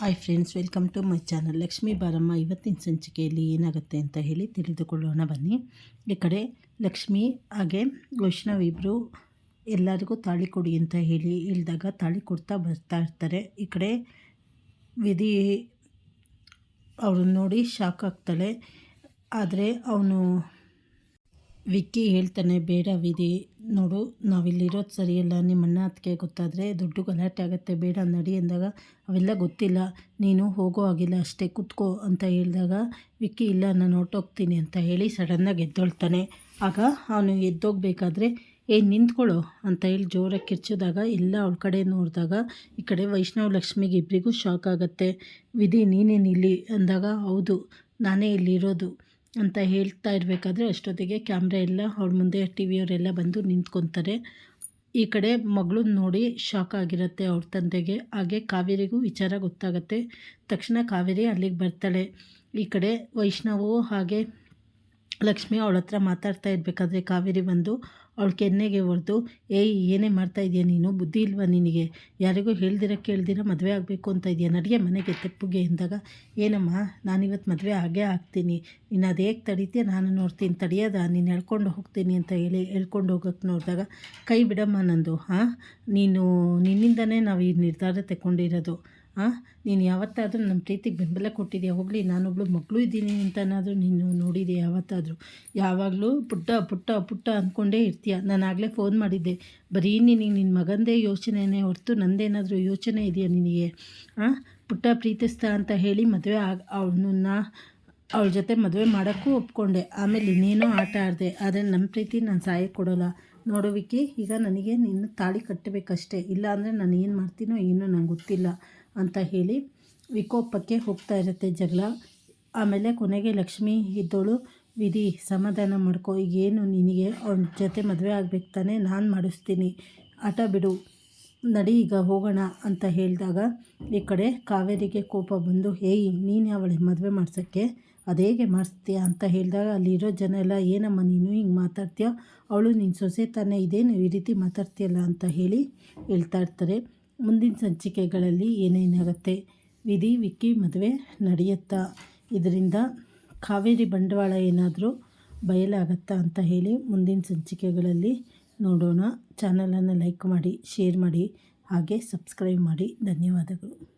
Hi friends welcome to my channel Lakshmi Baramma ಇವತ್ತಿನ ಸಂಚಿಕೆಯಲ್ಲಿ ಏನಾಗುತ್ತೆ ಅಂತ ಹೇಳಿ ತಿಳಿದುಕೊಳ್ಳೋಣ ಬನ್ನಿ. ಈ ಕಡೆ ಲಕ್ಷ್ಮಿ, ಹಾಗೆ ವೈಷ್ಣವ್ ಇಬ್ಬರು ಎಲ್ಲರಿಗೂ ತಾಳಿ ಕೊಡಿ ಅಂತ ಹೇಳಿ ಹೇಳಿದಾಗ ತಾಳಿ ಕೊಡ್ತಾ ಬರ್ತಾ ಇರ್ತಾರೆ. ಈ ಕಡೆ ವಿಧಿ ಅವ್ರನ್ನ ನೋಡಿ ಶಾಕ್ ಆಗ್ತಾಳೆ. ಆದರೆ ಅವನು ವಿಕ್ಕಿ ಹೇಳ್ತಾನೆ, ಬೇಡ ವಿಧಿ, ನೋಡು, ನಾವಿಲ್ಲಿರೋದು ಸರಿಯಲ್ಲ. ನಿಮ್ಮ ಅಣ್ಣ ಅದಕ್ಕೆ ಗೊತ್ತಾದರೆ ದುಡ್ಡು ಗಲಾಟೆ ಆಗುತ್ತೆ. ಬೇಡ ನಡಿ ಅಂದಾಗ, ಅವೆಲ್ಲ ಗೊತ್ತಿಲ್ಲ. ನೀನು ಹೋಗೋ ಆಗಿಲ್ಲ ಅಷ್ಟೇ ಕುತ್ಕೋ ಅಂತ ಹೇಳಿದಾಗ, ವಿಕ್ಕಿ, ಇಲ್ಲ, ನಾನು ಹೊರ್ಟೋಗ್ತೀನಿ ಅಂತ ಹೇಳಿ ಸಡನ್ನಾಗಿ ಎದ್ದೊಳ್ತಾನೆ. ಆಗ ಅವನು ಎದ್ದೋಗ್ಬೇಕಾದ್ರೆ, ಏ ನಿಂತ್ಕೊಳ್ಳೋ ಅಂತ ಹೇಳಿ ಜೋರಾಗಿ ಕಿರ್ಚಿದಾಗ, ಎಲ್ಲ ಅವಳ ಕಡೆ ನೋಡಿದಾಗ, ಈ ಕಡೆ ವೈಷ್ಣವ್ ಲಕ್ಷ್ಮಿಗೆ ಇಬ್ಬರಿಗೂ ಶಾಕ್ ಆಗುತ್ತೆ. ವಿಧಿ ನೀನೇನಿಲ್ಲಿ ಅಂದಾಗ, ಹೌದು, ನಾನೇ ಇಲ್ಲಿರೋದು. ಅಂತ ಹೇಳ್ತಾ ಇರಬೇಕಾದ್ರೆ ಅಷ್ಟೊತ್ತಿಗೆ ಕ್ಯಾಮ್ರಾ ಎಲ್ಲ ಅವ್ರ ಮುಂದೆ ಟಿ ವಿಯವರೆಲ್ಲ ಬಂದು ನಿಂತ್ಕೊತಾರೆ. ಈ ಕಡೆ ಮಗಳನ್ನ ನೋಡಿ ಶಾಕ್ ಆಗಿರುತ್ತೆ ಅವ್ರ ತಂದೆಗೆ. ಹಾಗೆ ಕಾವೇರಿಗೂ ವಿಚಾರ ಗೊತ್ತಾಗುತ್ತೆ. ತಕ್ಷಣ ಕಾವೇರಿ ಅಲ್ಲಿಗೆ ಬರ್ತಾಳೆ. ಈ ಕಡೆ ವೈಷ್ಣವು ಹಾಗೆ ಲಕ್ಷ್ಮಿ ಅವಳ ಹತ್ರ ಮಾತಾಡ್ತಾ ಇರಬೇಕಾದ್ರೆ ಕಾವೇರಿ ಬಂದು ಅವಳು ಕೆನ್ನೆಗೆ ಹೊಡೆದು ಏಯ್, ಏನೇ ಮಾಡ್ತಾ ಇದೆಯಾ ನೀನು? ಬುದ್ಧಿ ಇಲ್ವಾ ನಿನಗೆ? ಯಾರಿಗೂ ಹೇಳ್ದಿರ ಕೇಳ್ದಿರ ಮದುವೆ ಆಗಬೇಕು ಅಂತ ಇದೆಯಾ? ನಡಿಗೆ ಮನೆಗೆ ತೆಪ್ಪುಗೆ ಎಂದಾಗ, ಏನಮ್ಮ ನಾನಿವತ್ತು ಮದುವೆ ಆಗೇ ಆಗ್ತೀನಿ. ನೀನು ಅದು ಹೇಗೆ ತಡೀತೀಯ? ನಾನು ನೋಡ್ತೀನಿ. ತಡಿಯೋದ? ನೀನು ಹೇಳ್ಕೊಂಡು ಹೋಗ್ತೀನಿ ಅಂತ ಹೇಳಿ ಹೇಳ್ಕೊಂಡು ಹೋಗೋಕ್ಕೆ ನೋಡಿದಾಗ, ಕೈ ಬಿಡಮ್ಮ ನಂದು, ಹಾಂ? ನೀನು ನಿನ್ನಿಂದನೇ ನಾವು ಈ ನಿರ್ಧಾರ ತಗೊಂಡಿರೋದು ನೀನು ಯಾವತ್ತಾದರೂ ನಮ್ಮ ಪ್ರೀತಿಗೆ ಬೆಂಬಲ ಕೊಟ್ಟಿದ್ಯಾ? ಹೋಗಲಿ, ನಾನೊಬ್ಳು ಮಗಳು ಇದ್ದೀನಿ ಅಂತನಾದರೂ ನೀನು ನೋಡಿದೆ ಯಾವತ್ತಾದರೂ? ಯಾವಾಗಲೂ ಪುಟ್ಟ ಪುಟ್ಟ ಪುಟ್ಟ ಅಂದ್ಕೊಂಡೇ ಇರ್ತೀಯ? ನಾನು ಆಗಲೇ ಫೋನ್ ಮಾಡಿದ್ದೆ. ಬರೀ ನಿನಗೆ ನಿನ್ನ ಮಗಂದೇ ಯೋಚನೆನೇ ಹೊರತು ನಂದೇನಾದರೂ ಯೋಚನೆ ಇದೆಯಾ ನಿನಗೆ? ಹಾಂ ಪುಟ್ಟ ಪ್ರೀತಿಸ್ತಾ ಅಂತ ಹೇಳಿ ಮದುವೆ ಆಗ, ಅವನನ್ನ, ಅವಳ ಜೊತೆ ಮದುವೆ ಮಾಡೋಕ್ಕೂ ಒಪ್ಕೊಂಡೆ. ಆಮೇಲೆ ಇನ್ನೇನೋ ಆಟ ಆಡಿದೆ. ಆದರೆ ನಮ್ಮ ಪ್ರೀತಿ ನಾನು ಸಹಾಯ ಕೊಡೋಲ್ಲ. ನೋಡು ಈಗ ನನಗೆ ನಿನ್ನ ತಾಳಿ ಕಟ್ಟಬೇಕಷ್ಟೇ ಇಲ್ಲ ಅಂದರೆ ನಾನು ಏನು ಮಾಡ್ತೀನೋ ಏನೋ ನಂಗೆ ಗೊತ್ತಿಲ್ಲ. ಅಂತ ಹೇಳಿ ವಿಕೋಪಕ್ಕೆ ಹೋಗ್ತಾ ಇರುತ್ತೆ ಜಗಳ. ಆಮೇಲೆ ಕೊನೆಗೆ ಲಕ್ಷ್ಮಿ, ಇದ್ದೋಳು, ವಿಧಿ ಸಮಾಧಾನ ಮಾಡ್ಕೊ ಈಗೇನು ನಿನಗೆ ಅವ್ನ ಜೊತೆ ಮದುವೆ ಆಗ್ಬೇಕು ತಾನೆ, ನಾನು ಮಾಡಿಸ್ತೀನಿ. ಆಟ ಬಿಡು, ನಡಿ ಈಗ ಹೋಗೋಣ ಅಂತ ಹೇಳಿದಾಗ ಈ ಕಡೆ ಕಾವೇರಿಗೆ ಕೋಪ ಬಂದು ಹೇಯ್ ನೀನು ಅವಳಿಗೆ ಮದುವೆ ಮಾಡ್ಸೋಕ್ಕೆ? ಅದೇಗೆ ಮಾಡಿಸ್ತೀಯ? ಅಂತ ಹೇಳಿದಾಗ ಅಲ್ಲಿರೋ ಜನ ಎಲ್ಲ, ಏನಮ್ಮ, ನೀನು ಹಿಂಗೆ ಮಾತಾಡ್ತೀಯ? ಅವಳು ನಿನ್ನ ಸೊಸೆ ತಾನೇ, ಇದೇನು ಈ ರೀತಿ ಮಾತಾಡ್ತೀಯಲ್ಲ? ಅಂತ ಹೇಳಿ ಹೇಳ್ತಾ ಇರ್ತಾರೆ. ಮುಂದಿನ ಸಂಚಿಕೆಗಳಲ್ಲಿ ಏನೇನಾಗುತ್ತೆ ವಿಧಿ ವಿಕ್ಕಿ ಮದುವೆ ನಡೆಯುತ್ತಾ? ಇದರಿಂದ ಕಾವೇರಿ ಬಂಡವಾಳ ಏನಾದರೂ ಬಯಲಾಗತ್ತಾ ಅಂತ ಹೇಳಿ ಮುಂದಿನ ಸಂಚಿಕೆಗಳಲ್ಲಿ ನೋಡೋಣ. ಚಾನಲನ್ನು ಲೈಕ್ ಮಾಡಿ, ಶೇರ್ ಮಾಡಿ, ಹಾಗೆ ಸಬ್ಸ್ಕ್ರೈಬ್ ಮಾಡಿ. ಧನ್ಯವಾದಗಳು.